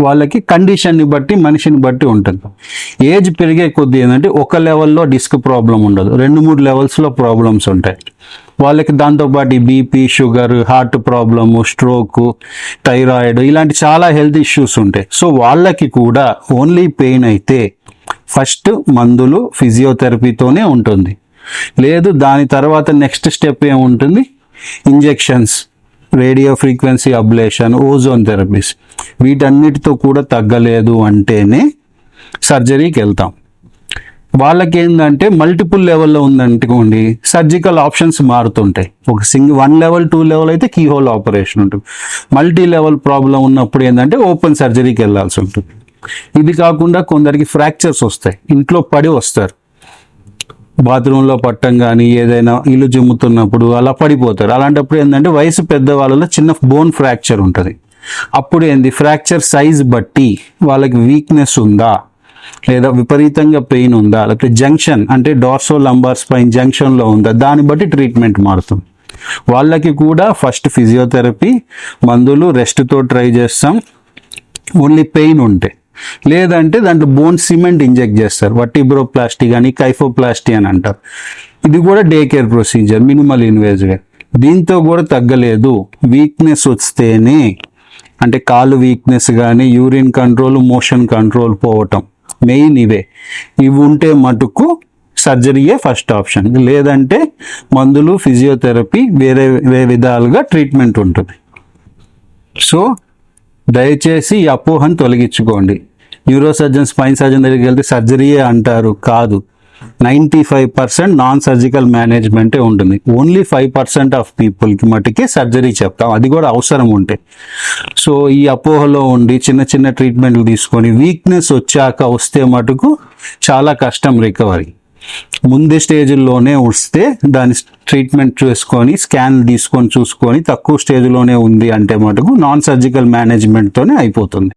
వాళ్ళకి కండిషన్ని బట్టి మనిషిని బట్టి ఉంటుంది. ఏజ్ పెరిగే కొద్దీ ఏంటంటే ఒక లెవెల్లో డిస్క్ ప్రాబ్లం ఉండదు. రెండు మూడు లెవెల్స్లో ప్రాబ్లమ్స్ ఉంటాయి. వాళ్ళకి దాంతోపాటు BP sugar heart problem stroke thyroid ఇలాంటి చాలా హెల్త్ ఇష్యూస్ ఉంటాయి. సో వాళ్ళకి కూడా ఓన్లీ పెయిన్ అయితే ఫస్ట్ మందులు ఫిజియోథెరపీతోనే ఉంటుంది. లేదు దాని తర్వాత నెక్స్ట్ స్టెప్ ఏముంటుంది? Injections radio frequency ablation ozone therapies వీటన్నిటితో కూడా తగ్గలేదు అంటేనే సర్జరీకి వెళ్తాం వాళ్ళకి ఏంటంటే మల్టిపుల్ లెవెల్లో ఉందనుకోండి సర్జికల్ ఆప్షన్స్ మారుతుంటాయి. ఒక single one level two level అయితే కీ హోల్ ఆపరేషన్ ఉంటుంది. మల్టీ లెవెల్ ప్రాబ్లం ఉన్నప్పుడు ఏంటంటే ఓపెన్ సర్జరీకి వెళ్ళాల్సి ఉంటుంది. ఇది కాకుండా కొందరికి ఫ్రాక్చర్స్ వస్తాయి. ఇంట్లో పడి వస్తారు. బాత్రూంలో పట్టం కానీ ఏదైనా ఇల్లు జిమ్ముతున్నప్పుడు అలా పడిపోతారు. అలాంటప్పుడు ఏంటంటే వయసు పెద్ద వాళ్ళలో చిన్న బోన్ ఫ్రాక్చర్ ఉంటుంది. అప్పుడు ఏంది? ఫ్రాక్చర్ సైజ్ బట్టి వాళ్ళకి వీక్నెస్ ఉందా? లేదా విపరీతంగా పెయిన్ ఉందా? లేకపోతే జంక్షన్ అంటే డార్సో లంబార్ స్పైన్ జంక్షన్లో ఉందా? దాన్ని బట్టి ట్రీట్మెంట్ మారుతుంది వాళ్ళకి కూడా ఫస్ట్ ఫిజియోథెరపీ మందులు రెస్ట్తో ట్రై చేస్తాం. ఓన్లీ పెయిన్ ఉంటే. లేదంటే దాంట్లో బోన్ సిమెంట్ ఇంజెక్ట్ చేస్తారు. వట్టిబ్రోప్లాస్టీ కానీ కైఫోప్లాస్టీ అని అంటారు. ఇది కూడా డే కేర్ ప్రొసీజర్ మినిమల్ ఇన్వేజ్గా దీంతో కూడా తగ్గలేదు. వీక్నెస్ వస్తేనే అంటే కాలు వీక్నెస్ కానీ యూరిన్ కంట్రోల్ మోషన్ కంట్రోల్ పోవటం. మెయిన్ ఇవే. ఇవి ఉంటే మటుకు సర్జరీయే ఫస్ట్ ఆప్షన్ లేదంటే మందులు ఫిజియోథెరపీ వేరే వేరే విధాలుగా ట్రీట్మెంట్ ఉంటుంది. సో దయచేసి ఈ అపోహను తొలగించుకోండి. న్యూరో సర్జన్ స్పైన్ సర్జన్ దగ్గరికి వెళ్తే సర్జరీయే అంటారు? కాదు. Ninety five percent non surgical మేనేజ్మెంటే ఉంటుంది. ఓన్లీ ఫైవ్ పర్సెంట్ ఆఫ్ పీపుల్కి మటుకే సర్జరీ చెప్తాం అది కూడా అవసరం ఉంటే. సో ఈ అపోహలో ఉండి చిన్న చిన్న ట్రీట్మెంట్లు తీసుకొని వీక్నెస్ వచ్చాక వస్తే మటుకు చాలా కష్టం రికవరీ ముందే స్టేజ్లోనే వస్తే దాని ట్రీట్మెంట్ చేసుకొని స్కాన్ తీసుకొని చూసుకొని తక్కువ స్టేజ్లోనే ఉంది అంటే మటుకు నాన్ సర్జికల్ మేనేజ్మెంట్తోనే అయిపోతుంది.